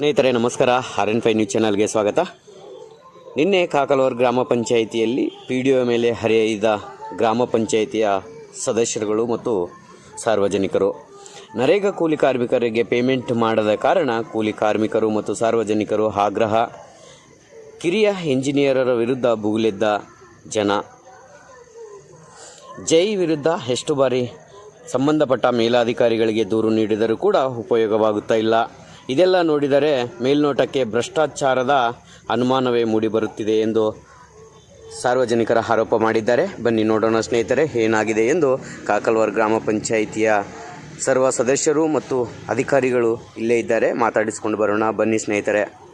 ಸ್ನೇಹಿತರೆ, ನಮಸ್ಕಾರ. R N five news ಚಾನಲ್ಗೆ ಸ್ವಾಗತ. ನಿನ್ನೆ ಕಾಕಲೂರು ಗ್ರಾಮ ಪಂಚಾಯಿತಿಯಲ್ಲಿ ಪಿ ಡಿ ಒ ಮೇಲೆ ಹರಿಯೈದ ಗ್ರಾಮ ಪಂಚಾಯಿತಿಯ ಸದಸ್ಯರುಗಳು ಮತ್ತು ಸಾರ್ವಜನಿಕರು. ನರೇಗಾ ಕೂಲಿ ಕಾರ್ಮಿಕರಿಗೆ ಪೇಮೆಂಟ್ ಮಾಡದ ಕಾರಣ ಕೂಲಿ ಕಾರ್ಮಿಕರು ಮತ್ತು ಸಾರ್ವಜನಿಕರು ಆಗ್ರಹ. ಕಿರಿಯ ಇಂಜಿನಿಯರರ ವಿರುದ್ಧ ಬುಗುಲೆದ್ದ ಜನ. ಜೈ ವಿರುದ್ಧ ಎಷ್ಟು ಬಾರಿ ಸಂಬಂಧಪಟ್ಟ ಮೇಲಾಧಿಕಾರಿಗಳಿಗೆ ದೂರು ನೀಡಿದರೂ ಕೂಡ ಉಪಯೋಗವಾಗುತ್ತಾ ಇಲ್ಲ. ಇದೆಲ್ಲ ನೋಡಿದರೆ ಮೇಲ್ನೋಟಕ್ಕೆ ಭ್ರಷ್ಟಾಚಾರದ ಅನುಮಾನವೇ ಮೂಡಿಬರುತ್ತಿದೆ ಎಂದು ಸಾರ್ವಜನಿಕರ ಆರೋಪ ಮಾಡಿದ್ದಾರೆ. ಬನ್ನಿ ನೋಡೋಣ ಸ್ನೇಹಿತರೆ, ಏನಾಗಿದೆ ಎಂದು ಕಾಕಲ್ವಾರ್ ಗ್ರಾಮ ಪಂಚಾಯಿತಿಯ ಸರ್ವ ಸದಸ್ಯರು ಮತ್ತು ಅಧಿಕಾರಿಗಳು ಇಲ್ಲೇ ಇದ್ದಾರೆ. ಮಾತಾಡಿಸಿಕೊಂಡು ಬರೋಣ. ಬನ್ನಿ ಸ್ನೇಹಿತರೆ.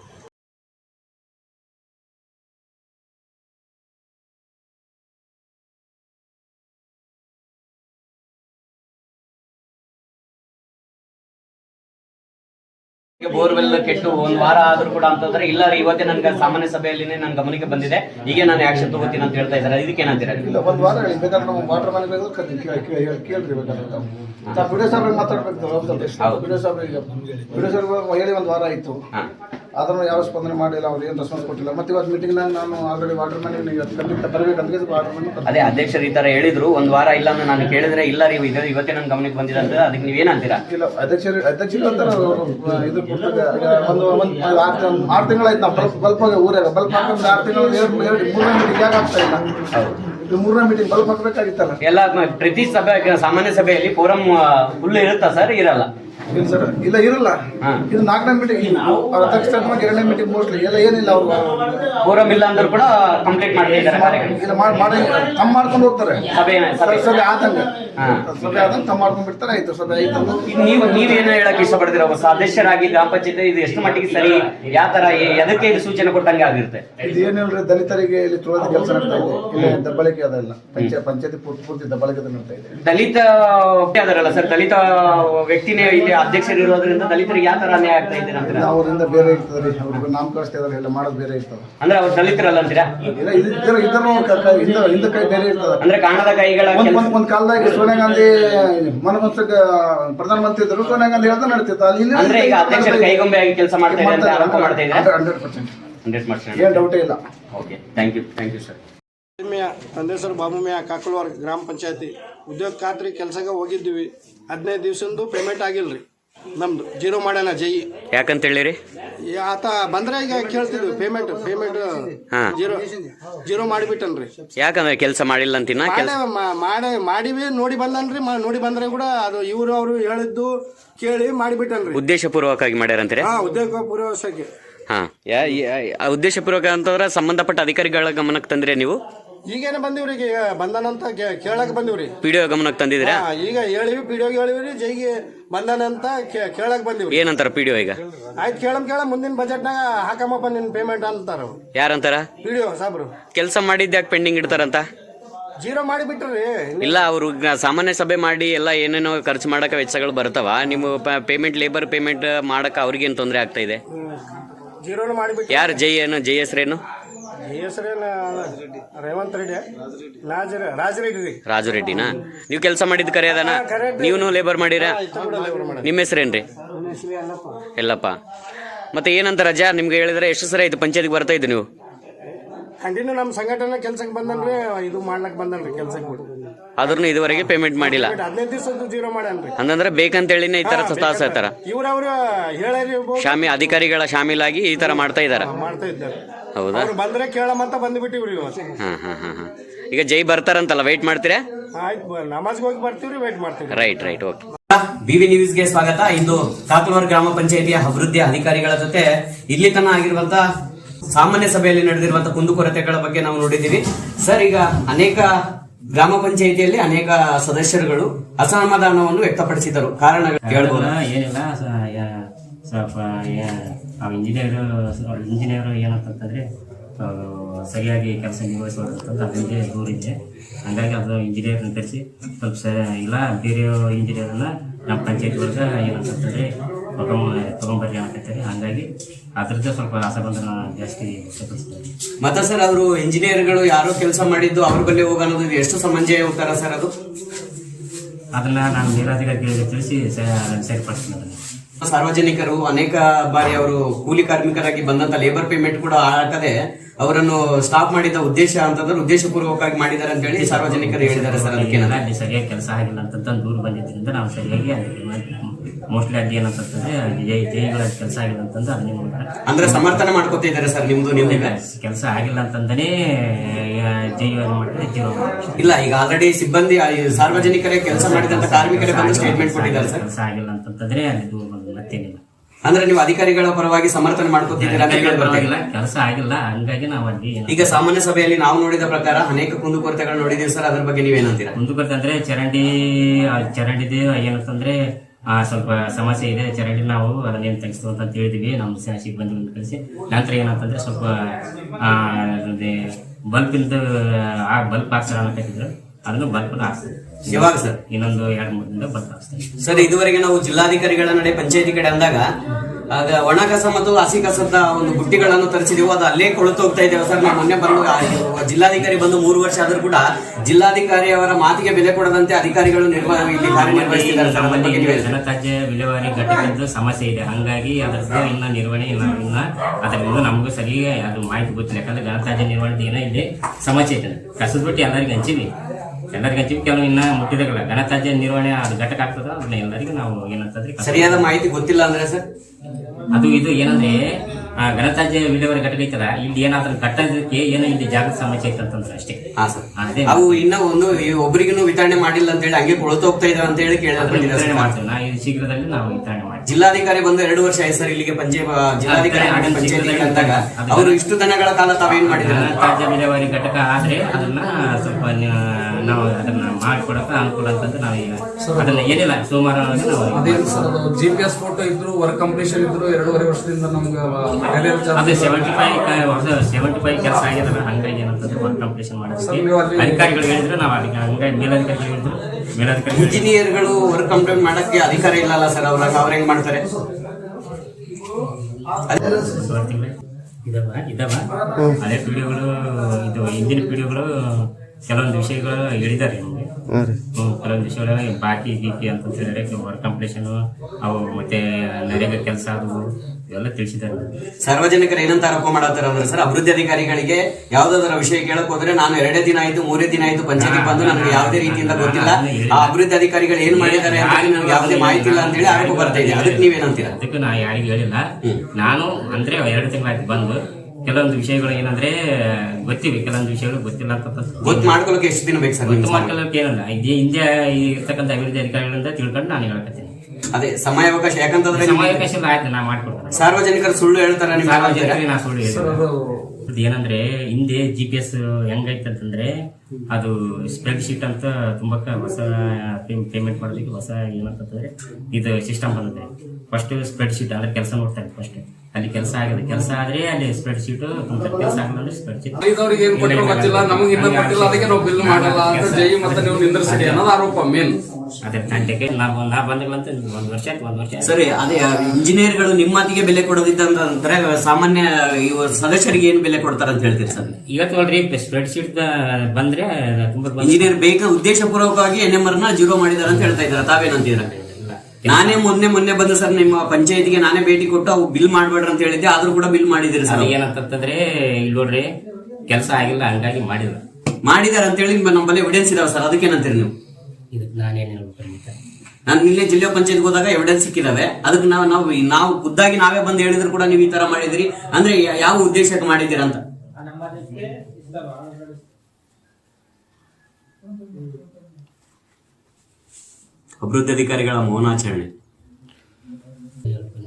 ಬೋರ್ವೆಲ್ ಕೆಟ್ಟು ಒಂದ್ ವಾರ ಆದ್ರೂ ಕೂಡ ಅಂತಂದ್ರೆ ಇಲ್ಲ ರೀ ಇವತ್ತೇ ನನ್ಗೆ ಸಾಮಾನ್ಯ ಸಭೆಯಲ್ಲಿನೇ ನನ್ನ ಗಮನಕ್ಕೆ ಬಂದಿದೆ. ಈಗ ನಾನು ಆಕ್ಷನ್ ತಗೋತೀನಿ ಅಂತ ಹೇಳ್ತಾ ಇದ್ದಾರೆ. ಇದಕ್ಕೆ ಏನಂತೀರಾ ಇಲ್ಲ ಒಂದು ವಾರ ಹೇಳಿ. ಬೇಕಾದ್ರೆ ನಾವು ವಾಟರ್ ಮ್ಯಾನ್ ಕೇಳ್ರಿ ಬೇಕಾದ್ರೆ ತಾವು. ಬಿಡಿಯೋ ಸಾಹೇಬ್ರಿಗೆ ಮಾತಾಡ್ಬೇಕು. ಬಿಡಿಯೋ ಸಾಹೇಬ್ರಿಗೆ ಬಿಡಿಯೋ ಸಾಹೇಬ್ ಹೇಳಿ ಒಂದು ವಾರ ಆಯಿತು. ಆದ್ರೂ ಯಾವ ಸ್ಪಂದನೆ ಮಾಡಿಲ್ಲ ಅವ್ರು ಏನು ರೆಸ್ಪಾನ್ಸ್ ಕೊಟ್ಟಿಲ್ಲ. ಮತ್ತೆ ಇವತ್ತು ಮೀಟಿಂಗ್ನಾಗ ನಾನು ಆಲ್ರೆಡಿ ವಾಟರ್ ಮ್ಯಾನ್ ಖಂಡಿತ ಬರಬೇಕಂತ ವಾಟರ್ ಮ್ಯಾನ್ ಅದೇ ಅಧ್ಯಕ್ಷರು ಈ ತರ ಹೇಳಿದ್ರು ಒಂದು ವಾರ ಇಲ್ಲ ಅಂದ್ರೆ ನಾನು ಕೇಳಿದ್ರೆ ಇಲ್ಲ ರೀ ಇದು ಇವತ್ತೇ ನನ್ನ ಗಮನಕ್ಕೆ ಬಂದಿದೆ ಅಂತ ಅದಕ್ಕೆ ನೀವು ಏನಂತೀರಾ ಇಲ್ಲ ಅಧ್ಯಕ್ಷರು ಅಧ್ಯಕ್ಷರು ಅಂತ ಇದು ಒಂದು ಒಂದು ಆರು ಆರು ತಿಂಗಳಾಯ್ತು ನಾವು ಬಲ್ಪ್ ಊರಾಗ ಬಲ್ಪ್ ಹಾಕಿದ್ರೆ ಆರು ತಿಂಗಳು ಎರಡು ಎರಡು ಮೂರನೇ ಮೀಟಿಂಗ್ ಯಾಕೆ ಆಗ್ತಾ ಇಲ್ಲ? ಇದು ಮೂರನೇ ಮೀಟಿಂಗ್ ಬಲ್ಪ್ ಹಾಕಬೇಕಾಗಿತ್ತಲ್ಲ? ಎಲ್ಲ ಪ್ರತಿ ಸಭೆ ಸಾಮಾನ್ಯ ಸಭೆಯಲ್ಲಿ ಫೋರಂ ಫುಲ್ ಇರುತ್ತಾ ಸರ್ ಇರಲ್ಲ. ಇಲ್ಲ ಸರ್ ಇಲ್ಲ ಇರಲ್ಲ. ಇದು ನಾಲ್ಕನೇ ಮೀಟಿಂಗ್ ತಕ್ಷಣ ಎರಡನೇ ಮೀಟಿಂಗ್ ಮೋಸ್ಟ್ಲಿ ಎಲ್ಲ ಏನಿಲ್ಲ ಅವರು. ಫೋರಮ್ ಇಲ್ಲ ಅಂದ್ರೂ ಕೂಡ ಕಂಪ್ಲೀಟ್ ಮಾಡ್ತಾ ಇದ್ದಾರೆ ಕಾರ್ಯಕ್ರಮ ಇಲ್ಲ ಮಾಡಿ ಮಾಡಿ ತಮ್ಮ ಮಾಡ್ಕೊಂಡು ಹೋಗ್ತಾರೆ. ಸಭೆ ಸಭೆ ಆದಂಗ. ಸಭೆ ಆದಂಗ ತಮ್ಮ ಮಾಡ್ಕೊಂಡು ಬಿಡ್ತಾರೆ ಆಯ್ತು ಸಭೆ ಆಯ್ತು. ನೀವು ನೀವೇನು ಹೇಳಕ್ ಇಷ್ಟಪಡ್ತೀರ? ಒಬ್ಬ ಸದಸ್ಯರಾಗಿ ಗ್ರಾಮ ಪಂಚಾಯತ್ ಇದು ಎಷ್ಟು ಮಟ್ಟಿಗೆ ಸರಿ? ಯಾವ ತರ ಎ- ಎದಕ್ಕೆ ಇದು ಸೂಚನೆ ಕೊಟ್ಟಂಗೆ ಆಗಿರುತ್ತೆ? ಇದು ಏನಿಲ್ಲ ದಲಿತರಿಗೆ ಇಲ್ಲಿ ತುಳಿದ ಕೆಲಸ ನಡ್ತಾ ಇದೆ. ಇಲ್ಲಿ ದಬ್ಬಳಿಕೆ ಅದಲ್ಲ ಪಂಚಾಯತ್ ಪಂಚಾಯತಿ ಪೂರ್ತಿ ದಬ್ಬಳಿಕೆ ನಡ್ತಾ ಇದೆ. ದಲಿತ ವ್ಯಕ್ತಿ ಅದರಲ್ಲ ಸರ್? ದಲಿತ ವ್ಯಕ್ತಿನೇ ಇಲ್ಲಿ ಅಧ್ಯಕ್ಷರು ಇರೋದ್ರಿಂದ ದಲಿತರಿಗೆ ಯಾವ ತರ ಅನ್ಯಾಯ ಆಗ್ತಾ ಇದೆ ಅಂತೀರಾ ಅವರಿಂದ ಬೇರೆ ಇರ್ತದೆ ರೀ. ಅವ್ರಿಗೆ ನಾಮ ಕಳಿಸ್ತಾ ಇದಾರೆ ಎಲ್ಲ ಮಾಡೋದು ಬೇರೆ ಇರ್ತದ. ಅಂದ್ರೆ ಅವ್ರು ದಲಿತರಲ್ಲ ಅಂತೀರಾ? ಇಲ್ಲ ಇದು ಇದ್ರ ಇದ್ರೂ ಹಿಂದ ಹಿಂದ ಕೈ ಬೇರೆ ಇರ್ತದ. ಅಂದ್ರೆ ಕಾಣದ ಕೈಗಳ ಒಂದ್ ಒಂದ್ ಒಂದ್ ಕಾಲದಾಗ ಸೋನಿಯಾ ಗಾಂಧಿ ಮನಮನ್ಸಕ್ ಪ್ರಧಾನಮಂತ್ರಿ ಇದ್ರು ಸೋನಿಯಾ ಗಾಂಧಿ ಹೇಳ್ತಾ ನಡೀತಿತ್ತು. ಅಲ್ಲಿ ಇಲ್ಲಿ ಅಂದ್ರೆ ಈಗ ಅಧ್ಯಕ್ಷರು ಕೈಗೊಂಬೆ ಆಗಿ ಕೆಲಸ ಮಾಡ್ತಾ ಇದ್ದಾರೆ ಅಂತ ಆರೋಪ ಮಾಡ್ತಾ ಇದ್ದಾರೆ? ಹಂಡ್ರೆಡ್ ಪರ್ಸೆಂಟ್ ಹಂಡ್ರೆಡ್ ಪರ್ಸೆಂಟ್ ಏನ್ ಡೌಟೇ ಇಲ್ಲ. Okay thank you thank you sir ತಂದೇಶ್ವರ ತಂದೆ ಹೆಸರು ಬಾಬು ಮೇಯ ಕಾಕಳವಾರ ಗ್ರಾಮ ಪಂಚಾಯತಿ. ಉದ್ಯೋಗ ಖಾತ್ರಿ ಕೆಲಸಕ್ಕೆ ಹೋಗಿದ್ದೀವಿ. ಹದಿನೈದು ದಿವಸದ್ದು ಪೇಮೆಂಟ್ ಆಗಿಲ್ರಿ. ನಮ್ದು ಜೀರೋ ಮಾಡೋಣ ಜೈ ಯಾಕಂತ ಹೇಳಿರಿ ಆತ ಬಂದ್ರೆ ಈಗ ಕೇಳ್ತಿದ್ವಿ ಪೇಮೆಂಟ್ ಪೇಮೆಂಟ್ ಹಾ. ಜೀರೋ ಜೀರೋ ಮಾಡಿಬಿಟ್ಟನ್ರಿ. ಯಾಕಂದ್ರೆ ಕೆಲಸ ಮಾಡಿಲ್ಲ ಅಂತಿನ ಮಾಡಿ ಮಾಡೇ ಮಾ- ಮಾಡೇ ಮಾಡಿವಿ ನೋಡಿ ಬಂದನ್ರಿ ಮಾ- ನೋಡಿ ಬಂದ್ರೆ ಕೂಡ ಅದು ಇವರು ಅವರು ಹೇಳಿದ್ದು ಕೇಳಿ ಮಾಡಿಬಿಟ್ಟನ್ರಿ. ಉದ್ದೇಶಪೂರ್ವಕವಾಗಿ ಮಾಡ್ಯಾರಂತೀರಿ? ಹಾ ಉದ್ಯೋಗ ಹಾ. ಯಾ ಯಾ- ಆ ಉದ್ದೇಶಪೂರ್ವಕ ಅಂತಂದ್ರೆ ಸಂಬಂಧಪಟ್ಟ ಅಧಿಕಾರಿಗಳ ಗಮನಕ್ಕೆ ತಂದ್ರೆ ನೀವು? ಈಗೇನ ಬಂದಿವ್ರಿ ಈಗ ಬಂದನಂತ ಕೇಳಕ್ ಬಂದಿವ್ರಿ. ಪಿ ಡಿ ಗಮನಕ್ಕೆ ತಂದಿದ್ದೀರಾ? ಹಾ, ಈಗ ಹೇಳಿವಿ ಪಿಡಿಯೋಗಿ ಹೇಳಿವ್ರಿ ಜೈಗೆ ಬಂದನಂತ ಕೇ- ಕೇಳಕ್ ಬಂದಿವ್ರಿ. ಏನಂತಾರ ಪಿ ಡಿ ಈಗ? ಆಯ್ತು ಕೇಳಮ್ ಕೇಳ ಮುಂದಿನ ಬಜೆಟ್ನಾಗ ಹಾಕಮ್ಮಪ್ಪ ನಿನ್ ಪೇಮೆಂಟ್ ಅಂತಾರ ಯಾರಂತಾರ? ವಿಡಿಯೋ ಸಾಬ್ರು. ಕೆಲಸ ಮಾಡಿದ್ಯಾಕೆ ಪೆಂಡಿಂಗ್ ಇಡ್ತಾರಂತ? ಜೀರೋ ಮಾಡಿಬಿಟ್ರಿ. ಇಲ್ಲ ಅವರು ಸಾಮಾನ್ಯ ಸಭೆ ಮಾಡಿ ಎಲ್ಲ ಏನೇನೋ ಖರ್ಚು ಮಾಡಕ್ಕೆ ವೆಚ್ಚಗಳು ಬರ್ತಾವ. ನಿಮ್ಮ ಪೇಮೆಂಟ್ ಲೇಬರ್ ಪೇಮೆಂಟ್ ಮಾಡಕ್ಕೆ ಅವ್ರಿಗೇನು ತೊಂದರೆ ಆಗ್ತಾ ಇದೆ? ಜೀರೋನು ಯಾರು ಜೈ ಏನು ಜೈ ಹೆಸರೇನು? ಹೆಸರೇನ? ರೇವಂತ್ ರೆಡ್ಡಿ. ರಾಜ ರಾಜ ರಾಜು ನೀವು ಕೆಲಸ ಮಾಡಿದ ಕರೆ ಅದಾನ? ನೀವು ಲೇಬರ್ ಮಾಡಿರ? ನಿಮ್ಮ ಹೆಸರೇನ್ರಿ? ಎಲ್ಲಪ್ಪ. ಮತ್ತೆ ಏನಂತ ರಜಾ? ನಿಮ್ಗೆ ಹೇಳಿದ್ರೆ ಎಷ್ಟು ಸರಿ ಆಯ್ತು? ಪಂಚಾಯತ್ಗೆ ಬರ್ತಾ ಇದ್ದು ನೀವು? ಕಂಟಿನ್ಯೂ ನಮ್ಮ ಸಂಘಟನೆ ಕೆಲ್ಸಕ್ಕೆ ಬಂದನ್ರಿ ಇದು ಮಾಡ್ಲಕ್ ಬಂದನ್ರಿ ಕೆಲ್ಸಕ್ಕೆ ಅದ್ರನ್ನ ಆದ್ರೂ ಇದುವರೆಗೆ ಪೇಮೆಂಟ್ ಮಾಡಿಲ್ಲ. ಹದಿನೈದು ದಿವಸ ಜೀರೋ ಮಾಡ್ಯಾನ್ರಿ ಹಂಗಂದ್ರೆ ಬೇಕಂತೇಳಿನೇ ಈ ತರ ಸತಾಸ ಇರ್ತಾರ. ಇವ್ರವ್ರ ಹೇಳಿ ಶಾಮಿ ಅಧಿಕಾರಿಗಳ ಶಾಮಿಲಾಗಿ ಈ ತರ ಮಾಡ್ತಾ ಇದಾರ ಮಾಡ್ತಾ ಇದ್ದಾರೆ. ಹೌದಾ? ಅವ್ರು ಬಂದ್ರೆ ಕೇಳಮಂತ ಬಂದ್ಬಿಟ್ಟಿವ್ರಿ ಇವತ್ತು ಹಾ ಹಾ ಹಾ ಹಾ. ಈಗ ಜೈ ಬರ್ತಾರಂತಲ್ಲ ವೆಯ್ಟ್ ಮಾಡ್ತೀರಾ? ಆಯ್ತು ಬ- ನಮಾಜ್ಗೆ ಹೋಗಿ ಬರ್ತೀವ್ರಿ ವೇಟ್ ಮಾಡ್ತೀವಿ ರೈಟ್ ರೈಟ್ ಓಕೆ ಬಿವಿ ನ್ಯೂಸ್ಗೆ ಸ್ವಾಗತ. ಇಂದು ಕಾಕನೂರ್ ಗ್ರಾಮ ಪಂಚಾಯತಿಯ ಅಭಿವೃದ್ಧಿ ಅಧಿಕಾರಿಗಳ ಜೊತೆ ಇಲ್ಲಿ ತನ ಆಗಿರುವಂತ ಸಾಮಾನ್ಯ ಸಭೆಯಲ್ಲಿ ನಡೆದಿರುವಂತ ಕುಂದುಕೊರತೆಗಳ ಬಗ್ಗೆ ನಾವು ನೋಡಿದ್ದೀವಿ. ಸರ್ ಈಗ ಅನೇಕ ಗ್ರಾಮ ಪಂಚಾಯಿತಿಯಲ್ಲಿ ಅನೇಕ ಸದಸ್ಯರುಗಳು ಅಸಮಾಧಾನವನ್ನು ವ್ಯಕ್ತಪಡಿಸಿದರು ಕಾರಣ ಕಾರಣ ಏನಿಲ್ಲ ಸ್ವಲ್ಪ ಇಂಜಿನಿಯರ್ ಇಂಜಿನಿಯರ್ ಏನಂತಂತಂದ್ರೆ ಸರಿಯಾಗಿ ಕೆಲಸ ನಿರ್ವಹಿಸಬಾರ್ದಂತ ಅದರಿಂದ ದೂರಿದೆ. ಹಂಗಾಗಿ ಅದು ಇಂಜಿನಿಯರ್ ಕರೆಸಿ ಸ್ವಲ್ಪ ಸ ಇಲ್ಲ ಬೇರೆ ಇಂಜಿನಿಯರನ್ನ ನಮ್ಮ ಪಂಚಾಯತ್ ಒಳಗೆ ಏನಂತಂತಂದ್ರೆ ತಗೊಂಬ ತಗೊಂಬರ್ರಿ ಅನ್ನಕತ್ತಾರೆ. ಹಂಗಾಗಿ ಅದ್ರದ್ದು ಸ್ವಲ್ಪ ಅಸಮಾಧಾನ ಜಾಸ್ತಿ ವ್ಯಕ್ತಪಡಿಸ್ತಾರೆ ಮತ್ತೆ ಸರ್ ಅವರು ಇಂಜಿನಿಯರ್ಗಳು ಯಾರೋ ಕೆಲಸ ಮಾಡಿದ್ದು ಅವ್ರ ಬಳಿ ಹೋಗೋದು ಎಷ್ಟು ಸಮಂಜಯ ಉತ್ತರ ಸರ್ ಅದು? ಅದನ್ನ ನಾನು ಮೇಲಾಧಿಕಾರಿಗಳಿಗೆ ತಿಳಿಸಿ ಸೇರ್ಪಡಿಸ್ತೀನಿ ಅದನ್ನ. ಸಾರ್ವಜನಿಕರು ಅನೇಕ ಬಾರಿ ಅವರು ಕೂಲಿ ಕಾರ್ಮಿಕರಾಗಿ ಬಂದಂತ ಲೇಬರ್ ಪೇಮೆಂಟ್ ಕೂಡ ಹಾಕದೆ ಅವರನ್ನು ಸ್ಟಾಪ್ ಮಾಡಿದ ಉದ್ದೇಶ ಅಂತಂದ್ರೆ ಉದ್ದೇಶಪೂರ್ವಕವಾಗಿ ಮಾಡಿದ್ದಾರೆ ಅಂತ ಹೇಳಿ ಸಾರ್ವಜನಿಕರು ಹೇಳಿದ್ದಾರೆ ಸರ್ ಅದಕ್ಕೆ. ಸರಿಯಾಗಿ ಕೆಲಸ ಆಗಿಲ್ಲ ಅಂತಂದು ದೂರು ಬಂದಿದ್ದರಿಂದ ನಾವು ಸರಿಯಾಗಿ ಮೋಸ್ಟ್ಲಿ ಅಲ್ಲಿ ಏನಂತಂದ್ರೆ ಜೈ ಜೈಗಳ ಕೆಲಸ ಆಗಿಲ್ಲ ಅಂತಂದ್ರೆ ಅದನ್ನೇ ಅಂದ್ರೆ ಸಮರ್ಥನೆ ಮಾಡ್ಕೋತಾ ಇದ್ದಾರೆ ಸರ್ ನಿಮ್ದು ನೀವು ಕೆಲಸ ಆಗಿಲ್ಲ ಅಂತಂದನೇ ಜೈ ಮಾಡಿದ್ರೆ ಜೀವ ಇಲ್ಲ ಈಗ ಆಲ್ರೆಡಿ ಸಿಬ್ಬಂದಿ ಸಾರ್ವಜನಿಕರೇ ಕೆಲಸ ಮಾಡಿದಂತ ಕಾರ್ಮಿಕರೇ ಬಂದು ಸ್ಟೇಟ್ಮೆಂಟ್ ಕೊಟ್ಟಿದ್ದಾರೆ ಸರ್? ಕೆಲಸ ಆಗಿಲ್ಲ ಅಂತಂದ್ರೆ ಅಲ್ಲಿ ದೂರ ಬಂದು ಮತ್ತೇನಿಲ್ಲ. ಅಂದ್ರೆ ನೀವು ಅಧಿಕಾರಿಗಳ ಪರವಾಗಿ ಸಮರ್ಥನೆ ಮಾಡ್ಕೋತಿದ್ದೀರಾ ಕೆಲಸ ಆಗಿಲ್ಲ ಹಂಗಾಗಿ ನಾವು ಅಲ್ಲಿ ಈಗ ಸಾಮಾನ್ಯ ಸಭೆಯಲ್ಲಿ ನಾವು ನೋಡಿದ ಪ್ರಕಾರ ಅನೇಕ ಕುಂದುಕೊರತೆಗಳು ನೋಡಿದೀವಿ ಸರ್ ಅದ್ರ ಬಗ್ಗೆ ನೀವೇನಂತೀರಾ ಮುಂದುವರೆದಂದ್ರೆ ಚರಂಡಿ ಆ ಚರಂಡಿದೆ ಏನಂತಂದ್ರೆ ಸ್ವಲ್ಪ ಸಮಸ್ಯೆ ಇದೆ ಚರಂಡಿ ನಾವು ಅದನ್ನೇನು ತೆಗಿಸ್ತು ಅಂತ ತಿಳಿದ್ವಿ ನಮ್ಮ ಅಂತ ಕಳಿಸಿ. ನಂತರ ಏನಂತಂದ್ರೆ ಸ್ವಲ್ಪ ಬಲ್ಪಿಂದ ಆ ಬಲ್ಪ್ ಹಾಕ್ಸೋಣ ಅಂತ ಕಟ್ಟಿದ್ರು ಅದನ್ನು ಬಲ್ಪ್ ಹಾಕ್ಸ್ತೀವಿ ಇವಾಗ ಸರ್? ಇನ್ನೊಂದು ಎರಡು ಮೂರು ದಿನ ಬಲ್ಪ್ ಹಾಕ್ಸ್ತೀವಿ ಸರ್ ಇದುವರೆಗೆ ನಾವು ಜಿಲ್ಲಾಧಿಕಾರಿಗಳ ನಡೆ ಪಂಚಾಯತಿ ಕಡೆ ಅಂದಾಗ ಆಗ ಒಣ ಕಸ ಮತ್ತು ಹಸಿ ಕಸದ ಒಂದು ಬುಟ್ಟಿಗಳನ್ನು ತರಿಸಿದೆವು. ಅದು ಅಲ್ಲೇ ಕೊಳತು ಹೋಗ್ತಾ ಇದ್ದೇವೆ ಸರ್ ನಾವು ಮೊನ್ನೆ ಬಂದು ಜಿಲ್ಲಾಧಿಕಾರಿ ಬಂದು ಮೂರು ವರ್ಷ ಆದರೂ ಕೂಡ ಜಿಲ್ಲಾಧಿಕಾರಿ ಅವರ ಮಾತಿಗೆ ಬೆಲೆ ಕೊಡದಂತೆ ಅಧಿಕಾರಿಗಳು ಇಲ್ಲಿ ಸರ್. ಘನತ್ಯಾಜ್ಯ ವಿಲೇವಾರಿ ಘಟಕದ ಸಮಸ್ಯೆ ಇದೆ. ಹಂಗಾಗಿ ಅದರದ್ದು ಇನ್ನ ನಿರ್ವಹಣೆ ಇಲ್ಲ. ಇನ್ನ ಅದರಿಂದ ನಮಗೂ ಸರಿಯಾಗಿ ಅದು ಮಾಹಿತಿ ಗೊತ್ತಿಲ್ಲ. ಯಾಕಂದ್ರೆ ಘನತ್ಯಾಜ್ಯ ನಿರ್ವಹಣೆ ಏನೋ ಇಲ್ಲಿ ಸಮಸ್ಯೆ ಇದೆ. ಕಸದ ಬಿಟ್ಟು ಎಲ್ಲರಿಗೂ ಹಂಚಿವಿ ಎಲ್ಲರಿಗೂ ಹಂಚಿವಿ ಕೆಲವು ಇನ್ನ ಮುಟ್ಟಿದಾಗಲ್ಲ ಘನತ್ಯಾಜ್ಯ ನಿರ್ವಹಣೆ ಅದು ಘಟಕ ಆಗ್ತದ ಅದನ್ನ ಎಲ್ಲರಿಗೂ ನಾವು ಏನಂತಂದ್ರೆ ಸರಿಯಾದ ಮಾಹಿತಿ ಗೊತ್ತಿಲ್ಲ ಅಂದ್ರೆ ಸರ್? ಅದು ಇದು ಏನಂದ್ರೆ ಆ ಗಣತಾಜ್ಯ ವಿಲೇವಾರಿ ಘಟಕ ಐತಲ್ಲ ಇಲ್ಲಿ ಏನಾದ್ರೂ ಕಟ್ಟೋದಕ್ಕೆ ಏನೋ ಇಲ್ಲಿ ಜಾಗದ ಸಮಸ್ಯೆ ಐತೆ ಅಷ್ಟೇ. ಹಾ ಸರ್. ಅದೇ ಅವು ಇನ್ನ ಒಂದು ಒಬ್ಬರಿಗೂ ವಿತರಣೆ ಮಾಡಿಲ್ಲ ಅಂತ ಹೇಳಿ ಹಂಗೆ ಕೊಳತು ಹೋಗ್ತಾ ಇದಾವೆ ಅಂತ ಹೇಳಿ ಕೇಳಿದ್ರೆ ಅದನ್ನ ವಿತರಣೆ ಸರ್. ಮಾಡ್ತೀವಿ. ನಾವು ಇದು ಶೀಘ್ರದಲ್ಲಿ ನಾವು ವಿತರಣೆ ಮಾಡ್ತೀವಿ. ಜಿಲ್ಲಾಧಿಕಾರಿ ಬಂದು ಎರಡು ವರ್ಷ ಆಯ್ತು ಸರ್ ಇಲ್ಲಿಗೆ ಪಂಚಾಯತ್ ಜಿಲ್ಲಾಧಿಕಾರಿ ಅದನ್ನ ಪಂಚಾಯತ್ ಅಂದಾಗ ಅವರು ಇಷ್ಟು ದಿನಗಳ ಕಾಲ ತಾವೇನ್ ಮಾಡಿದ್ರು? ಗಣತಾಜ್ಯ ವಿಲೇವಾರಿ ಘಟಕ ಆದ್ರೆ ಅದನ್ನ ಸ್ವಲ್ಪ ನ- ನಾವು ಅದನ್ನ ಮಾಡಿಕೊಡಕ ಅನುಕೂಲ ಅಂತಂದ್ರೆ ನಾವು ಈಗ ಅದನ್ನ ಏನಿಲ್ಲ ಸೋಮವಾರ ನಾವು ಅದೇನು sir G P S photo ಇದ್ರು ವರ್ಕ್ ಕಂಪ್ಲೀಷನ್ ಇದ್ರು ಎರಡೂವರೆ ವರ್ಷದಿಂದ ನಮ್ಗೆ ಅದೇ ಸೆವೆಂಟಿ ಫೈವ್ ಸೆವೆಂಟಿ ಫೈವ್ ಕೆಲಸ ಆಗ್ಯದಲ್ಲ ಹಂಗಾಗಿ ಏನಂತಂದ್ರೆ ವರ್ಕ್ ಕಂಪ್ಲೀಷನ್ ಮಾಡೋದಕ್ಕೆ ಅಧಿಕಾರಿಗಳು ಹೇಳಿದ್ರು ನಾವು ಅದಕ್ಕೆ ಹಂಗಾಗಿ ಮೇಲಧಿಕಾರಿಗಳು ಹೇಳಿದ್ರು. ಮೇಲಧಿಕಾರಿ ಇಂಜಿನಿಯರ್ಗಳು ವರ್ಕ್ ಕಂಪ್ಲೀಟ್ ಮಾಡಕ್ಕೆ ಅಧಿಕಾರ ಇಲ್ಲಲ್ಲ ಸರ್ ಅವ್ರಾಗ ಅವ್ರ ಹೆಂಗ್ ಮಾಡ್ತಾರೆ? ಇದಾವ ಇದಾವ. ಅದೇ ಪಿಡಿಯೋಗಳು ಇದು ಹಿಂದಿನ ಪಿಡಿಯೋಗಳು ಕೆಲವೊಂದು ವಿಷಯಗಳು ಹೇಳಿದ್ದಾರೆ ನಮಗೆ ಕೆಲವೊಂದು ವಿಷಯಗಳೆಲ್ಲ ಬಾಕಿ ಗೀಕಿ ಅಂತ ಹೇಳಿದ್ರೆ ವರ್ಕ್ ಕಂಪ್ಲೀಷನ್ ಅವು ಮತ್ತೆ ನರೇಗಾ ಕೆಲಸ ಅದು ಇವೆಲ್ಲ ತಿಳಿಸಿದ್ದಾರೆ. ಸಾರ್ವಜನಿಕರು ಏನಂತ ಆರೋಪ ಮಾಡತ್ತಾರ ಅಂದ್ರೆ ಸರ್ ಅಭಿವೃದ್ಧಿ ಅಧಿಕಾರಿಗಳಿಗೆ ಯಾವ್ದಾದ್ರ ವಿಷಯ ಕೇಳಕ್ ಹೋದ್ರೆ ನಾನು ಎರಡೇ ದಿನ ಆಯ್ತು ಮೂರೇ ದಿನ ಆಯ್ತು ಪಂಚಾಯತಿ ಬಂದು ನನಗೆ ಯಾವುದೇ ರೀತಿಯಿಂದ ಗೊತ್ತಿಲ್ಲ. ಆ ಅಭಿವೃದ್ಧಿ ಅಧಿಕಾರಿಗಳು ಏನ್ ಮಾಡಿದ್ದಾರೆ ನನಗೆ ಯಾವುದೇ ಮಾಹಿತಿ ಇಲ್ಲ ಅಂತ ಹೇಳಿ ಆರೋಪ ಬರ್ತಾ ಇದೆ. ಅದಕ್ಕೆ ನೀವೇನಂತೀರಾ? ಅದಕ್ಕೆ ನಾ ಯಾರಿಗೂ ಹೇಳಿಲ್ಲ. ನಾನು ಅಂದ್ರೆ ಎರಡು ತಿಂಗಳಾಯ್ತು ಬಂದು ಕೆಲವೊಂದು ವಿಷಯಗಳು ಏನಂದ್ರೆ ಗೊತ್ತಿವೆ ಕೆಲವೊಂದು ವಿಷಯಗಳು ಗೊತ್ತಿಲ್ಲ ಅಂತ ಗೊತ್ತು ಮಾಡ್ಕೊಳ್ಳೋಕೆ ಎಷ್ಟು ದಿನ ಬೇಕು ಸರ್ ಗೊತ್ತು ಮಾಡ್ಕೊಳ್ಳೋಕೆ ಏನಲ್ಲ ಇದು ಹಿಂದೆ ಇರ್ತಕ್ಕಂಥ ಅಭಿವೃದ್ಧಿ ಅಧಿಕಾರಿಗಳಿಂದ ತಿಳ್ಕೊಂಡು ನಾನು ಹೇಳ್ಕೊತೀನಿ ಅದೇ ಸಮಯಾವಕಾಶ ಯಾಕಂತಂದ್ರೆ ಸಮಯಾವಕಾಶ ಇಲ್ಲ ಆಯ್ತು ನಾ ಮಾಡ್ಕೊಡ್ತೀನಿ. ಸಾರ್ವಜನಿಕರು ಸುಳ್ಳು ಹೇಳ್ತಾರೆ ಸಾರ್ವಜನಿಕರಿಗೆ ನಾ ಸುಳ್ಳು ಅದು ಏನಂದ್ರೆ ಹಿಂದೆ ಜಿ ಪಿ ಎಸ್ ಹೆಂಗೈತೆ ಅಂತಂದ್ರೆ ಅದು ಸ್ಪ್ರೆಡ್ ಶೀಟ್ ಅಂತ ತುಂಬಾ ಹೊಸ ಪೇಮೆಂಟ್ ಮಾಡೋದಕ್ಕೆ ಹೊಸ ಏನಂತಂದ್ರೆ ಇದು ಸಿಸ್ಟಮ್ ಬಂದಿದೆ. ಫಸ್ಟ್ ಸ್ಪ್ರೆಡ್ ಶೀಟ್ ಅಂದ್ರೆ ಕೆಲಸ ನೋಡ್ತಾರೆ ಫಸ್ಟ್ ಅಲ್ಲಿ ಕೆಲಸ ಆಗಿದೆ. ಕೆಲಸ ಆದ್ರೆ ಅಲ್ಲಿ ಸ್ಪ್ರೆಡ್ ಶೀಟ್ ಕೆಲಸ ಆಗಲ್ಲ ಸ್ಪ್ರೆಡ್ ಶೀಟ್ ಏನ್ ಕೊಟ್ಟಿರೋ ಗೊತ್ತಿಲ್ಲ. ನಮಗೆ ಇನ್ನೂ ಕೊಟ್ಟಿಲ್ಲ ಅದಕ್ಕೆ ನಾವು ಬಿಲ್ ಮಾಡಲ್ಲ ಅಂತ ಜೈ ಮತ್ತೆ ನೀವು ನಿಂದ್ರಿಸಿಡಿ ಅನ್ನೋದು ಆರೋಪ ಮೇನ್ ಅದೇ ತಂಟೆಗೆ ನಾ ನಾ ಬಂದಿಲ್ಲಂತ ಒಂದ್ ವರ್ಷ ಆಯ್ತು ಒಂದ್ ವರ್ಷ ಸರಿ ಅದೇ ಇಂಜಿನಿಯರ್ಗಳು ನಿಮ್ಮ ಮಾತಿಗೆ ಬೆಲೆ ಕೊಡೋದಿದ್ದಂತಂದ್ರೆ ಸಾಮಾನ್ಯ ಇವ ಸದಸ್ಯರಿಗೆ ಏನು ಬೆಲೆ ಕೊಡ್ತಾರ ಅಂತ ಹೇಳ್ತೀರಿ ಸರ್? ಇವತ್ತು ನೋಡ್ರಿ ಸ್ಪ್ರೆಡ್ ಶೀಟ್ ಬಂದ್ರೆ ಇಂಜಿನಿಯರ್ ಬೇಗ ಉದ್ದೇಶಪೂರ್ವಕವಾಗಿ ಎನ್ ಎಂ ನ ಜೀರೋ ಮಾಡಿದಾರೆ ಅಂತ ಹೇಳ್ತಾ ಇದ್ದಾರೆ. ತಾವೇನಂತೀರ ನಾನೇ ಮೊನ್ನೆ ಮೊನ್ನೆ ಬಂದು ಸರ್ ನಿಮ್ಮ ಪಂಚಾಯತಿಗೆ ನಾನೇ ಭೇಟಿ ಕೊಟ್ಟು ಅವು ಬಿಲ್ ಮಾಡ್ಬೇಡ್ರಿ ಅಂತ ಹೇಳಿದ್ದೆ. ಆದ್ರೂ ಕೂಡ ಬಿಲ್ ಮಾಡಿದಿರಿ ಸರ್. ಏನಂತಂದ್ರೆ ಇಲ್ಲಿ ನೋಡ್ರಿ ಕೆಲಸ ಆಗಿಲ್ಲ ಹಂಗಾಗಿ ಮಾಡಿದ್ರು ಮಾಡಿದಾರೆ ಅಂತ ಹೇಳಿ ನಮ್ಮಲ್ಲಿ ಎವಿಡೆನ್ಸ್ ಇದಾವೆ ಸರ್. ಅದಕ್ಕೇನಂತೀರಿ ನೀವು? ಇದಕ್ಕೆ ನಾನೇನು ಹೇಳ್ಬೇಕು ನಾನು ನಿನ್ನೆ ಜಿಲ್ಲಾ ಪಂಚಾಯತ್ ಹೋದಾಗ ಎವಿಡೆನ್ಸ್ ಸಿಕ್ಕಿದಾವೆ. ಅದಕ್ಕೆ ನಾವು ನಾವು ನಾವು ಖುದ್ದಾಗಿ ನಾವೇ ಬಂದು ಹೇಳಿದ್ರು ಕೂಡ ನೀವು ಈ ತರ ಮಾಡಿದಿರಿ ಅಂದ್ರೆ ಯಾವ ಉದ್ದೇಶಕ್ಕೆ ಮಾಡಿದಿರ ಅಂತ? ಅಭಿವೃದ್ಧಿ ಅಧಿಕಾರಿಗಳ ಮೌನಾಚರಣೆ.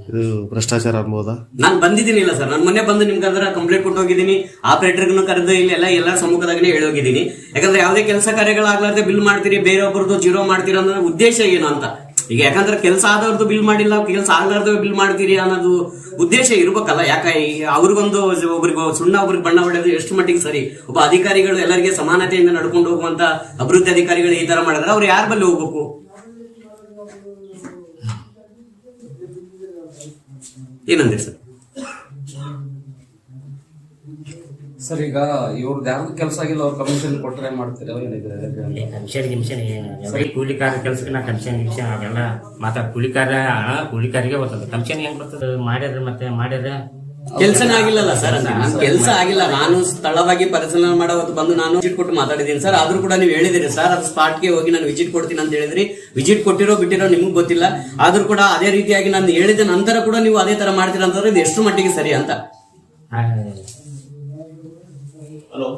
ಇದು ಭ್ರಷ್ಟಾಚಾರ ಅನ್ಬೋದಾ? ನಾನು ಬಂದಿದ್ದೀನಿಲ್ಲ ಸರ್. ನಾನು ಮೊನ್ನೆ ಬಂದು ನಿಮ್ಗೆ ಅದರ ಕಂಪ್ಲೇಂಟ್ ಕೊಟ್ಟು ಹೋಗಿದ್ದೀನಿ ಆಪರೇಟರ್ಗೂ ಕರೆದು ಇಲ್ಲಿ ಎಲ್ಲ ಎಲ್ಲ ಸಮ್ಮುಖದಾಗನೇ ಹೇಳಿ ಹೋಗಿದ್ದೀನಿ ಯಾಕಂದ್ರೆ ಯಾವುದೇ ಕೆಲಸ ಕಾರ್ಯಗಳಾಗ್ಲಾರ್ದೆ ಬಿಲ್ ಮಾಡ್ತೀರಿ ಬೇರೆಯೊಬ್ಬರದ್ದು ಜೀರೋ ಮಾಡ್ತೀರಿ ಅನ್ನೋ ಉದ್ದೇಶ ಏನು ಅಂತ. ಈಗ ಯಾಕಂದ್ರೆ ಕೆಲಸ ಆದವ್ರದ್ದು ಬಿಲ್ ಮಾಡಿಲ್ಲ ಕೆಲಸ ಆಗ್ಲಾರ್ದು ಬಿಲ್ ಮಾಡ್ತೀರಿ ಅನ್ನೋದು ಉದ್ದೇಶ ಇರ್ಬೇಕಲ್ಲ. ಯಾಕೆ ಅವ್ರಿಗೊಂದು ಒಬ್ರಿಗೆ ಸುಣ್ಣ ಒಬ್ರಿಗೆ ಬಣ್ಣ ಹೊಡೆದು ಎಷ್ಟು ಮಟ್ಟಿಗೆ ಸರಿ. ಒಬ್ಬ ಅಧಿಕಾರಿಗಳು ಎಲ್ಲರಿಗೆ ಸಮಾನತೆಯಿಂದ ನಡ್ಕೊಂಡು ಹೋಗುವಂತ ಅಭಿವೃದ್ಧಿ ಅಧಿಕಾರಿಗಳು ಈ ತರ ಮಾಡಿದ್ರೆ ಅವ್ರು ಯಾರ ಬಲ್ಲಿ ಹೋಗ್ಬೇಕು? ಏನಂದ್ರೆ ಸರ್? ಸರ್ ಈಗ ಇವ್ರದ್ದು ಯಾರ್ದು ಕೆಲಸ ಆಗಿಲ್ಲ ಅವ್ರು ಕಮಿಷನ್ ಕೊಟ್ಟರೆ ಮಾಡ್ತೀರಾ? ಏನಿದೆ ಕಮಿಷನ್ ಗಿಮಿಷನ್ ಏನು ಕೂಲಿಕಾರ ಕೆಲಸಕ್ಕೆ ನಾ ಕಮಿಷನ್ ಗಿಮಿಷನ್ ಅವೆಲ್ಲ ಮಾತಾಡ ಕೂಲಿಕಾರ ಹಣ ಕೂಲಿಕಾರಿಗೆ ಬರ್ತದೆ ಕಮಿಷನ್ ಹೆಂಗ್ ಬರ್ತದೆ? ಮಾಡ್ಯಾರ ಮತ್ತೆ ಮಾಡ್ಯಾರ ಕೆಲಸನೇ ಆಗಿಲ್ಲಲ್ಲ ಸರ್ ಕೆಲಸ ಆಗಿಲ್ಲ. ನಾನು ಸ್ಥಳವಾಗಿ ಪರಿಶೀಲನೆ ಮಾಡೋ ಹೊತ್ತು ಬಂದು ನಾನು ವಿಜಿಟ್ ಕೊಟ್ಟು ಮಾತಾಡಿದ್ದೀನಿ ಸರ್. ಆದ್ರೂ ಕೂಡ ನೀವು ಹೇಳಿದಿರಿ ಸರ್ ಅದು ಸ್ಪಾಟ್ಗೆ ಹೋಗಿ ನಾನು ವಿಜಿಟ್ ಕೊಡ್ತೀನಿ ಅಂತ ಹೇಳಿದ್ರಿ. ವಿಜಿಟ್ ಕೊಟ್ಟಿರೋ ಬಿಟ್ಟಿರೋ ನಿಮ್ಗೆ ಗೊತ್ತಿಲ್ಲ. ಆದ್ರೂ ಕೂಡ ಅದೇ ರೀತಿಯಾಗಿ ನಾನು ಹೇಳಿದ ನಂತರ ಕೂಡ ನೀವು ಅದೇ ತರ ಮಾಡ್ತೀರ ಅಂತಂದ್ರೆ ಇದು ಎಷ್ಟು ಮಟ್ಟಿಗೆ ಸರಿ ಅಂತ. ಹಲೋ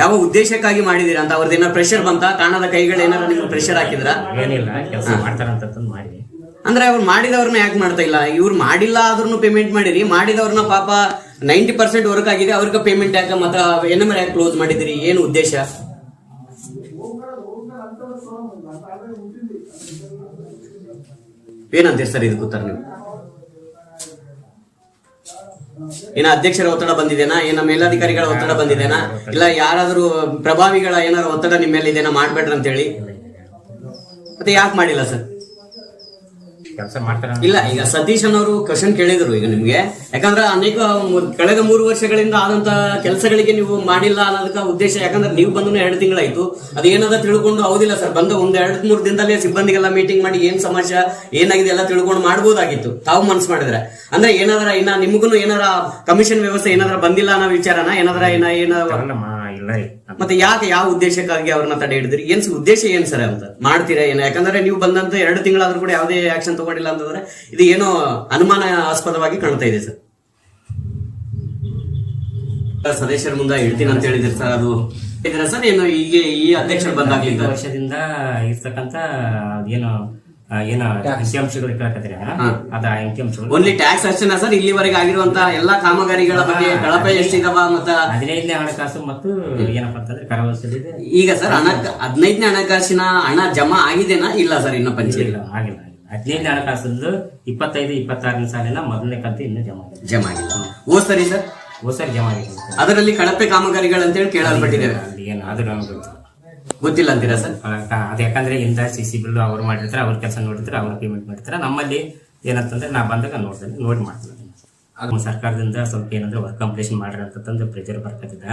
ಯಾವ ಉದ್ದೇಶಕ್ಕಾಗಿ ಮಾಡಿದೀರಾ ಅಂತ? ಅವ್ರದ್ದು ಏನಾರ ಪ್ರೆಷರ್ ಬಂತ? ಕಾಣದ ಕೈಗಳು ಏನಾರ ನಿಮ್ಗೆ ಪ್ರೆಷರ್ ಹಾಕಿದ್ರ? ಏನಿಲ್ಲ ಕೆಲಸ ಮಾಡ್ತಾರಂತ ಮಾಡಿದ್ವಿ ಅಂದ್ರೆ ಅವ್ರು ಮಾಡಿದವ್ರನ್ನ ಯಾಕೆ ಮಾಡ್ತಾ ಇಲ್ಲ? ಇವ್ರು ಮಾಡಿಲ್ಲ ಆದ್ರೂ ಪೇಮೆಂಟ್ ಮಾಡಿರಿ. ಮಾಡಿದವ್ರನ್ನ ಪಾಪ ನೈಂಟಿ ಪರ್ಸೆಂಟ್ ವರ್ಕ್ ಆಗಿದೆ. ಅವ್ರಿಗೆ ಪೇಮೆಂಟ್ ಯಾಕೆ ಮತ್ತೆ ಎನ್ ಯಾಕೆ ಕ್ಲೋಸ್ ಮಾಡಿದಿರಿ? ಏನು ಉದ್ದೇಶ? ಏನಂತೀರಿ ಸರ್ ಇದು ಕೂತಾರ ನೀವು? ಏನ ಅಧ್ಯಕ್ಷರ ಒತ್ತಡ ಬಂದಿದೆನಾ? ಏನ ಮೇಲಾಧಿಕಾರಿಗಳ ಒತ್ತಡ ಬಂದಿದೆನಾ? ಇಲ್ಲ ಯಾರಾದರೂ ಪ್ರಭಾವಿಗಳ ಏನಾದ್ರು ಒತ್ತಡ ನಿಮ್ಮ ಮೇಲೆ ಇದೆನಾ ಮಾಡ್ಬೇಡ್ರಿ ಅಂತ ಹೇಳಿ ಮತ್ತೆ ಯಾಕೆ ಮಾಡಿಲ್ಲ ಸರ್? ಕೆಲಸ ಮಾಡ್ತಾರೆ ಇಲ್ಲ ಈಗ ಸತೀಶ್ ಅನ್ನೋರು ಕ್ವಶನ್ ಕೇಳಿದ್ರು ಈಗ ನಿಮ್ಗೆ. ಯಾಕಂದ್ರೆ ಅನೇಕ ಕಳೆದ ಮೂರು ವರ್ಷಗಳಿಂದ ಆದಂತ ಕೆಲಸಗಳಿಗೆ ನೀವು ಮಾಡಿಲ್ಲ ಅನ್ನೋದಕ್ಕೆ ಉದ್ದೇಶ ಯಾಕಂದ್ರೆ ನೀವು ಬಂದ ಎರಡು ತಿಂಗಳಾಯ್ತು. ಅದೇನದ ತಿಳ್ಕೊಂಡು ಹೌದಿಲ್ಲ ಸರ್ ಬಂದ ಒಂದ್ ಎರಡ್ ಮೂರು ದಿನದಲ್ಲೇ ಸಿಬ್ಬಂದಿಗೆಲ್ಲ ಮೀಟಿಂಗ್ ಮಾಡಿ ಏನ್ ಸಮಸ್ಯೆ ಏನಾಗಿದೆ ಎಲ್ಲ ತಿಳ್ಕೊಂಡು ಮಾಡಬಹುದಾಗಿತ್ತು ತಾವು ಮನ್ಸು ಮಾಡಿದ್ರೆ. ಅಂದ್ರೆ ಏನಾದ್ರ ಇನ್ನ ನಿಮಗೂ ಏನಾರ ಕಮಿಷನ್ ವ್ಯವಸ್ಥೆ ಏನಾದ್ರ ಬಂದಿಲ್ಲ ಅನ್ನೋ ವಿಚಾರನ ಏನಾದ್ರ ಏನ ಏನ ಇಲ್ಲ ರೀ ಮತ್ತೆ ಯಾಕೆ ಯಾವ ಉದ್ದೇಶಕ್ಕಾಗಿ ಅವ್ರನ್ನ ತಡೆ ಹಿಡಿದ್ರಿ? ಏನ್ ಸ- ಉದ್ದೇಶ ಏನ್ ಸರ್ ಅಂತ? ಮಾಡ್ತೀರಾ ಏನ? ಯಾಕಂದ್ರೆ ನೀವು ಬಂದಂತ ಎರಡು ತಿಂಗಳಾದ್ರೂ ಕೂಡ ಯಾವುದೇ ಆಕ್ಷನ್ ತಗೊಂಡಿಲ್ಲ ಅಂತಂದ್ರೆ ಇದು ಏನೋ ಅನುಮಾನಾಸ್ಪದವಾಗಿ ಕಾಣ್ತಾ ಇದೆ ಸರ್. ಸದಸ್ಯರ ಮುಂದೆ ಹೇಳ್ತೀನಿ ಅಂತ ಹೇಳಿದ್ರಿ ಸರ್. ಅದು ಇದ್ರ ಸರ್ ಏನು ಈಗ ಈ ಅಧ್ಯಕ್ಷರು ಬಂದಾಗ್ಲಿಂದ? ವರ್ಷದಿಂದ ಇರ್ತಕ್ಕಂತ ಏನು ಏನು ಅಂಕಿಅಂಶಗಳು ಇಟ್ಟಾಕತ್ತೀರ ಅದ ಅಂಕಿಅಂಶಗಳು. ಓನ್ಲಿ ಟ್ಯಾಕ್ಸ್ ಅಷ್ಟೇನಾ ಸರ್ ಇಲ್ಲಿವರೆಗೆ ಆಗಿರುವಂತ ಎಲ್ಲಾ ಕಾಮಗಾರಿಗಳ ಬಗ್ಗೆ ಕಳಪೆ ಎಷ್ಟಿದಾವ ಮತ್ತ ಹದಿನೈದನೇ ಹಣಕಾಸು ಮತ್ತು ಏನಪ್ಪಾ ಅಂತಂದ್ರೆ ಕರವಸಲಿದೆ ಈಗ ಸರ್ ಹಣ ಹದಿನೈದನೇ ಹಣಕಾಸಿನ ಹಣ ಜಮಾ ಆಗಿದೆನಾ ಇಲ್ಲ ಸರ್ ಇನ್ನೂ ಪರಿಚಯ ಇಲ್ಲ ಆಗಿಲ್ಲ ಹದಿನೈದನೇ ಹಣಕಾಸು ಇಪ್ಪತ್ತೈದು ಇಪ್ಪತ್ತಾರನೇ ಸಾಲಿನ ಮೊದಲನೇ ಕಂತು ಇನ್ನು ಜಮಾ ಜಮಾ ಆಗಿಲ್ಲ. ಓ ಸರಿ ಸರ್. ಓ ಸರಿ ಜಮಾ ಆಗಿದೆ ಅದರಲ್ಲಿ ಕಳಪೆ ಕಾಮಗಾರಿಗಳಂತೇಳಿ ಕೇಳಲ್ಪಟ್ಟಿದ್ದೇವೆ. ಅಲ್ಲಿ ಏನು ಅದು ನಮ್ಗೆ ಗೊತ್ತಿಲ್ಲ ಅಂತೀರಾ ಸರ್? ಅದು ಯಾಕಂದ್ರೆ ಇಂದ ಸಿ ಸಿ ಬಿಲ್ ಅವ್ರು ಮಾಡಿರ್ತಾರೆ ಅವ್ರ ಕೆಲಸ ನೋಡಿರ್ತಾರೆ ಅವ್ರ ಪೇಮೆಂಟ್ ಮಾಡಿರ್ತಾರೆ ನಮ್ಮಲ್ಲಿ ಏನಂತಂದ್ರೆ ನಾ ಬಂದಾಗ ನೋಡ್ತೇನೆ ನೋಡಿ ಮಾಡ್ತೀನಿ. ಅದು ಸರ್ಕಾರದಿಂದ ಸ್ವಲ್ಪ ಏನಂದ್ರೆ ವರ್ಕ್ ಕಂಪ್ಲೀಷನ್ ಮಾಡ್ರಿ ಅಂತಂದ್ರೆ ಪ್ರೆಜರ್ ಬರ್ಕತ್ತಿದ್ದ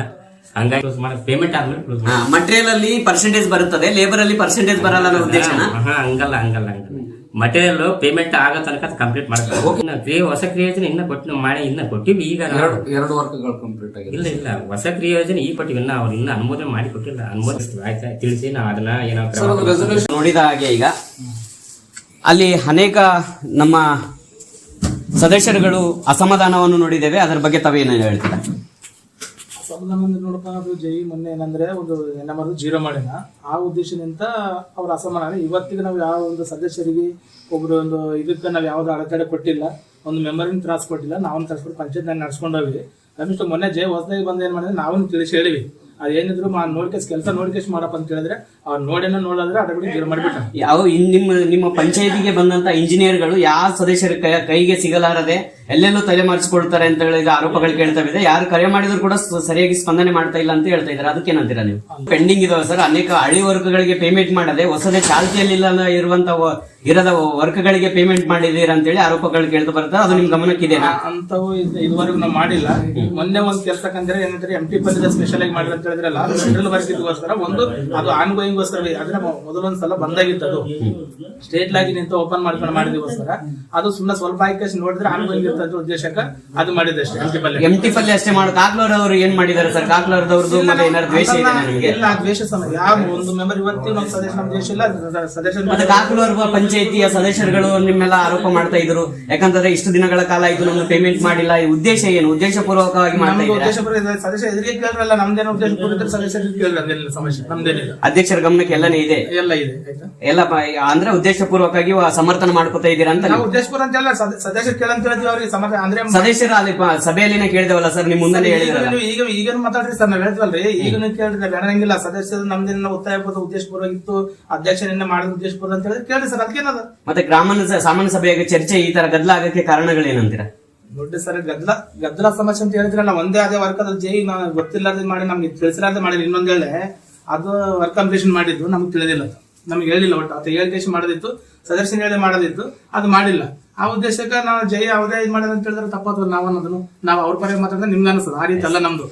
ಹಂಗಾಗಿ ಪೇಮೆಂಟ್ ಆದ್ಮೇಲೆ ಮಟೀರಿಯಲ್ ಅಲ್ಲಿ ಪರ್ಸೆಂಟೇಜ್ ಬರುತ್ತದೆ ಲೇಬರ್ ಅಲ್ಲಿ ಪರ್ಸೆಂಟೇಜ್ ಬರಲ್ಲ ಹಂಗಲ್ಲ ಹಂಗಲ್ಲ ಹಂಗಲ್ಲ. ಮಟೀರಿಯಲ್ ಪೇಮೆಂಟ್ ಆಗೋ ತನಕ ಕಂಪ್ಲೀಟ್ ಮಾಡ್ತಾರೆ ಹೊಸ ಕ್ರಿಯೋಜನೆ ಇನ್ನ ಕೊಟ್ಟು ಮಾಡಿ ಇನ್ನ ಕೊಟ್ಟಿವಿ ಈಗ ಎರಡು ವರ್ಕ್ಗಳು ಕಂಪ್ಲೀಟ್ ಆಗಿದೆ ಇಲ್ಲ ಇಲ್ಲ. ಹೊಸ ಕ್ರಿಯೋಜನೆ ಈ ಕೊಟ್ಟಿವಿ. ಇನ್ನ ಅವ್ರು ಇನ್ನ ಅನುಮೋದನೆ ಮಾಡಿ ಕೊಟ್ಟಿಲ್ಲ. ಅನುಮೋದಿಸ್ತೀವಿ ಆಯ್ತಾ ತಿಳಿಸಿ ನಾವು ಅದನ್ನ ಏನೋ ನೋಡಿದ ಹಾಗೆ ಈಗ ಅಲ್ಲಿ ಅನೇಕ ನಮ್ಮ ಸದಸ್ಯರುಗಳು ಅಸಮಾಧಾನವನ್ನು ನೋಡಿದ್ದೇವೆ. ಅದರ ಬಗ್ಗೆ ತಾವೇನು ಹೇಳ್ತೀರಾ? ಸಂಬಂಧ ನೋಡಪ್ಪ, ಅದು ಜೈ ಮೊನ್ನೆ ಏನಂದ್ರೆ ಒಂದು ಎನ್ನಮರು ಜೀರೋ ಮಾಡಿನ ಆ ಉದ್ದೇಶದಿಂದ ಅವ್ರ ಅಸಮಾನ ಇವತ್ತಿಗೆ ನಾವು ಯಾವ ಒಂದು ಸದಸ್ಯರಿಗೆ ಒಬ್ರು ಒಂದು ಇದಕ್ಕೆ ನಾವು ಯಾವ್ದು ಅಡೆತಡೆ ಕೊಟ್ಟಿಲ್ಲ, ಒಂದು ಮೆಂಬರಿನ ತ್ರಾಸ್ ಕೊಟ್ಟಿಲ್ಲ, ನಾವೊಂದು ತರಿಸ್ಬಿಟ್ಟು ಪಂಚಾಯತ್ ನಡ್ಸ್ಕೊಂಡು ನಡ್ಸ್ಕೊಂಡೋಗಿ ಕನಿಷ್ಠ ಮೊನ್ನೆ ಜೈ ಹೊಸದಾಗಿ ಬಂದ ಏನ್ ಮಾಡಿದ್ರೆ ನಾವೊಂದು ತಿಳಿಸಿ ಹೇಳಿವಿ. ಅದೇನಿದ್ರು ಮಾ ನೋಡ್ಕೇಸ್ ಕೆಲಸ ನೋಡ್ಕೇಸ್ ಮಾಡಪ್ಪ ಅಂತ ಹೇಳಿದ್ರೆ ಅವ್ರು ನೋಡೇನೋ ನೋಡಿದ್ರೆ ಅದ್ರ ಜೀರೋ ಮಾಡಿಬಿಟ್ಟ ಯಾವ ಇನ್ ನಿಮ್ಮ ನಿಮ್ಮ ಪಂಚಾಯತಿಗೆ ಬಂದಂತ ಇಂಜಿನಿಯರ್ಗಳು ಯಾವ ಸದಸ್ಯರ ಕೈ- ಕೈಗೆ ಸಿಗಲಾರದೆ ಎಲ್ಲೆಲ್ಲೂ ತಲೆ ಮಾರಿಸಿಕೊಳ್ತಾರೆ ಅಂತ ಹೇಳಿದ ಈಗ ಆರೋಪಗಳು ಕೇಳ್ತಾ ಇದೆ. ಯಾರು ಕರೆ ಮಾಡಿದ್ರು ಕೂಡ ಸ- ಸರಿಯಾಗಿ ಸ್ಪಂದನೆ ಮಾಡ್ತಾ ಇಲ್ಲ ಅಂತ ಹೇಳ್ತಾ ಇದ್ದಾರೆ. ಅದಕ್ಕೇನಂತೀರಾ ನೀವು? ಪೆಂಡಿಂಗ್ ಇದಾವೆ ಸರ್. ಅನೇಕ ಹಳ್ಳಿ ವರ್ಗಗಳಿಗೆ ಪೇಮೆಂಟ್ ಮಾಡದೆ ಹೊಸದೇ ಚಾಲ್ತಿಯಲ್ಲಿ ಇಲ್ಲ ಇರುವಂತ ವ- ಇರದ ವರ್ಗಗಳಿಗೆ ಪೇಮೆಂಟ್ ಅಂತ ಹೇಳಿ ಆರೋಪಗಳು ಕೇಳ್ತಾ ಬರ್ತಾರೆ ಅದು ನಿಮ್ ಗಮನಕ್ಕಿದೆನಾ? ಅಂತವು ಇದ್- ಇದುವರೆಗೂ ನಾವು ಮಾಡಿಲ್ಲ. ಮೊನ್ನೆ ಒಂದ್ ಕೆಲಸ ಕಂದ್ರೆ ಏನಂದ್ರೆ ಎಂ ಪಲ್ಯದ ಸ್ಪೆಷಲ್ ಆಗಿ ಮಾಡಿದ್ರೆ ಅಂತ ಹೇಳಿದ್ರಲ್ಲ ಒಂದು ಅದು ಆನ್ಗೋಯಿಂಗ್ಗೋಸ್ಕರ ಅದನ್ನ ಮೊದಲೊಂದ್ ಸಲ ಬಂದಾಗಿತ್ತು ಅದು ಸ್ಟೇಟ್ ಲಾಗಿ ನಿಂತು ಓಪನ್ ಮಾಡ್ಕೊಂಡು ಮಾಡಿದಕ್ಕೋಸ್ಕರ ಅದು ಸುಮ್ಮನೆ ಸ್ವಲ್ಪ ಆಯ್ಕೆ ನೋಡಿದ್ರೆ ಆನ್ಗೋಯಿಂಗ್ ಇರ್ತದೆ ಉದ್ದೇಶಕ್ಕೆ ಅದು ಮಾಡಿದಷ್ಟೇ ಎಂ ಎಂಟಿ ಪಲ್ಯ. ಎಂ ಟಿ ಪಲ್ಯ ಅಷ್ಟೇ ಮಾಡಿ. ಕಾಕ್ಲೋರ್ ಅವರು ಏನ್ ಮಾಡಿದ್ದಾರೆ ಸರ್? ಕಾಕ್ಲೋರ್ದವ್ರದ್ದು ಮತ್ತೆ ಏನಾದ್ರು ದ್ವೇಷ ಇದೆ ನಿಮಗೆ? ಇಲ್ಲ ಆ ದ್ವೇಷ ಸಮ ಯಾವ ಒಂದು ಮೆಂಬರ್ ಇವತ್ತಿನ ನಮ್ಮ ಸದಸ್ಯ ನಮ್ಮ ದೇಶ ಇಲ್ಲ. ಸದಸ್ಯ ಮತ್ತೆ ಕಾಕಲೂರ್ ಪಂಚಾಯತಿಯ ಸದಸ್ಯರುಗಳು ನಿಮ್ಮೆಲ್ಲ ಆರೋಪ ಮಾಡ್ತಾ ಇದ್ರು. ಯಾಕಂದ್ರೆ ಇಷ್ಟು ದಿನಗಳ ಕಾಲ ಇದು ನಮ್ಗೆ ಪೇಮೆಂಟ್ ಮಾಡಿಲ್ಲ. ಈ ಉದ್ದೇಶ ಏನು? ಉದ್ದೇಶ ಪೂರ್ವಕವಾಗಿ ಮಾಡ್ತಾ ಇದ್ದಾರೆ? ಸದಸ್ಯ ಎದುರಿಗೆ ಕೇಳ್ರಲ್ಲ ನಮ್ದೇನೋ ಉದ್ದೇಶ ಪೂರ್ವಕ ಸದಸ್ಯರಿಗೆ ಕೇಳ್ರಿ ಅದೇನಿಲ್ಲ ಸಮಸ್ಯೆ ನಮ್ದೇನಿಲ್ಲ. ಅಧ್ಯಕ್ಷರ ಗಮನಕ್ಕೆ ಎಲ್ಲನೇ ಇದೆ? ಎಲ್ಲ ಇದೆ ಆಯ್ತಾ? ಎಲ್ಲ ಅಂದ್ರೆ ಉದ್ದೇಶಪೂರ್ವಕವಾಗಿ ಸಮರ್ಥನ ಮಾಡ್ಕೊತಾ ಇದೀರ ಅಂತ ನಾವು ನೀವು. ಉದ್ದೇಶಪೂರ್ವ ಅಂತ ಕೇಳಂತ ಹೇಳ್ತೀವಿ ಅವ್ರಿಗೆ ಸಮರ್ಥ ಅಂದ್ರೆ ಸದಸ್ಯರ ಅಲ್ಲಿ ಪ- ಸಭೆಯಲ್ಲಿನೇ ಕೇಳಿದವಲ್ಲ ಸರ್ ನಿಮ್ ಮುಂದೆ ಈಗ ಹೇಳಿದ್ರಲ್ಲ? ನೀವು ಈಗ ಮಾತಾಡ್ರಿ ಸರ್ ನಾವ್ ಹೇಳ್ತೀವಲ್ರಿ. ಈಗ ನೀವು ಕೇಳ್ರಿ ನಾವ್ ಹೇಳಂಗಿಲ್ಲ. ಸದಸ್ಯರು ನಮ್ದೇನ ಒತ್ತಾಯ ಪೂರ್ವ ಉದ್ದೇಶಪೂರ್ವ ಇತ್ತು ಅಧ್ಯಕ್ಷನಿಂದ ಮಾಡಿದ ಉದ್ದೇಶಪೂರ್ವ ಅಂತ ಹೇಳಿದ್ರೆ ಕೇಳ್ರಿ ಸರ್ ಅದಕ್ಕೇನದ ಮತ್ತೆ ಗ್ರಾಮನ ಸ- ಸಾಮಾನ್ಯ ಸಭೆಯ ಚರ್ಚೆ ಈ ತರ ಗದ್ದಲ ಆಗಕ್ಕೆ ಕಾರಣಗಳೇನಂತೀರಾ? ದೊಡ್ಡ ಸರ್ ಗದ್ದಲ ಗದ್ದಲ ಸಮಸ್ಯೆ ಅಂತ ಹೇಳಿದ್ರಲ್ಲ ಒಂದೇ ಅದೇ ವರ್ಕ್ ಅದ ಜೈ ನಾನು ಗೊತ್ತಿಲ್ಲದ ಮಾಡಿ ನಮ್ಗೆ ತಿಳಿಸಲಾರ್ದೆ ಮಾಡಿ ಇನ್ನೊಂದ್ ಹೇಳಿ ಅದು ವರ್ಕ್ ಕಂಪ್ಲೀಷನ್ ಮಾಡಿದ್ದು, ನಮ್ಗೆ ತಿಳಿದಿಲ್ಲ ಅದು. ನಮ್ಗೆ ಹೇಳಿಲ್ಲ ಒಟ್ಟು. ಆತ ಹೇಳಿಕೆ ಮಾಡಿದಿತ್ತು ಸದಸ್ಯನ ಹೇಳಿ ಮಾಡೋದಿತ್ತು, ಅದು ಮಾಡಿಲ್ಲ. ಆ ಉದ್ದೇಶಕ್ಕೆ ನಾವು ಜೈ ಯಾವುದೇ ಇದು ಮಾಡೋದು ಅಂತ ಹೇಳಿದ್ರೆ ತಪ್ಪಾದ್ರು ನಾವು ಅನ್ನೋದನ್ನು. ನಾವು ಅವ್ರ ಪರ ಮಾತಾಡಿದ್ರೆ ನಿಮ್ಗೆ ಅನಿಸ್ತದೆ ಆ ರೀತಿ ಅಲ್ಲ ನಮ್ದು.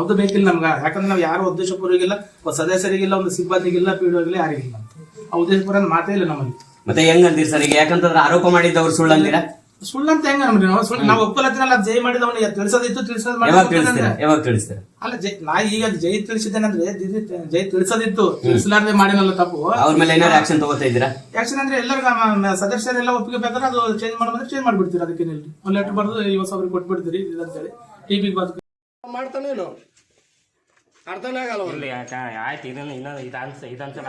ಅದು ಬೇಕಿಲ್ಲ ನಮ್ಗೆ. ಯಾಕಂದ್ರೆ ನಾವು ಯಾರು ಉದ್ದೇಶಪೂರ್ವಗಿಲ್ಲ ಒಬ್ಬ ಸದಸ್ಯರಿಗಿಲ್ಲ, ಒಂದು ಸಿಬ್ಬಂದಿಗಿಲ್ಲ ಪೀಡಿಯೋಗಿಲ್ಲ ಯಾರಿಗಿಲ್ಲ ಆ ಉದ್ದೇಶಪೂರ್ವ ಮಾತೇ ಇಲ್ಲ ನಮ್ಮಲ್ಲಿ. ಮತ್ತೆ ಹೆಂಗ್ ಅಂತೀರಿ ಸರ್ ಈಗ? ಯಾಕಂತಂದ್ರೆ ಆರೋಪ ಮಾಡಿದ್ದವ್ರು ಸುಳ್ಳು ಸುಳ್ಳು ಅಂತ ಹೆಂಗ ನಮ್ರಿ ನಾವು? ಸುಳ್ಳು ನಾವು ಒಪ್ಪಲತ್ತಿನಲ್ಲ ಜೈ ಮಾಡಿದ ಅವನಿಗೆ ತಿಳಿಸೋದಿತ್ತು ತಿಳಿಸೋದ್ ಯಾವಾಗ ತಿಳಿಸ್ತೀರಾ ಯಾವಾಗ ತಿಳಿಸ್ತೀರಾ ಅಲ್ಲ ಜೈ ನಾ ಈಗ ಜೈ ತಿಳಿಸಿದ್ದೇನಂದ್ರೆ ದಿದಿ- ಜೈ ತಿಳಿಸೋದಿತ್ತು ತಿಳಿಸಲಾರ್ದೆ ಮಾಡಿನಲ್ಲ ತಪ್ಪು. ಅವ್ರ ಮೇಲೆ ಏನಾದ್ರು ಆಕ್ಷನ್ ತಗೋತಾ ಇದ್ದೀರಾ? ಯಾಕ್ಷನ್ ಅಂದ್ರೆ ಎಲ್ಲರಿಗೂ ಮ- ಸದಸ್ಯರೆಲ್ಲ ಒಪ್ಪಿಗೆ ಬೇಕಾದ್ರೆ ಅದು ಚೇಂಜ್ ಮಾಡೋದ್ರೆ ಚೇಂಜ್ ಮಾಡ್ಬಿಡ್ತೀರಿ ಅದಕ್ಕೇನಿಲ್ಲ ಒಂದು ಲೆಟರ್ ಬರೆದು ಇವತ್ತು ಸಾವಿರ ಕೊಟ್ಬಿಡ್ತೀರಿ ಇದಂತೇಳಿ. ಟಿ ಪಿಗೆ ಬದುಕು ಮಾಡ್ತಾನೆ ಇಲ್ಲ ಅರ್ಥನೇ ಆಗಲ್ಲ ಅವ್ರಿಗೆ. ಇಲ್ಲಿ ಯಾಕೆ ಆಯ್ತು ಇದನ್ನು ಇನ್ನೊಂದು ಇದು ಅನ್ಸ ಇದು ಅನ್ಸಲ್ಲ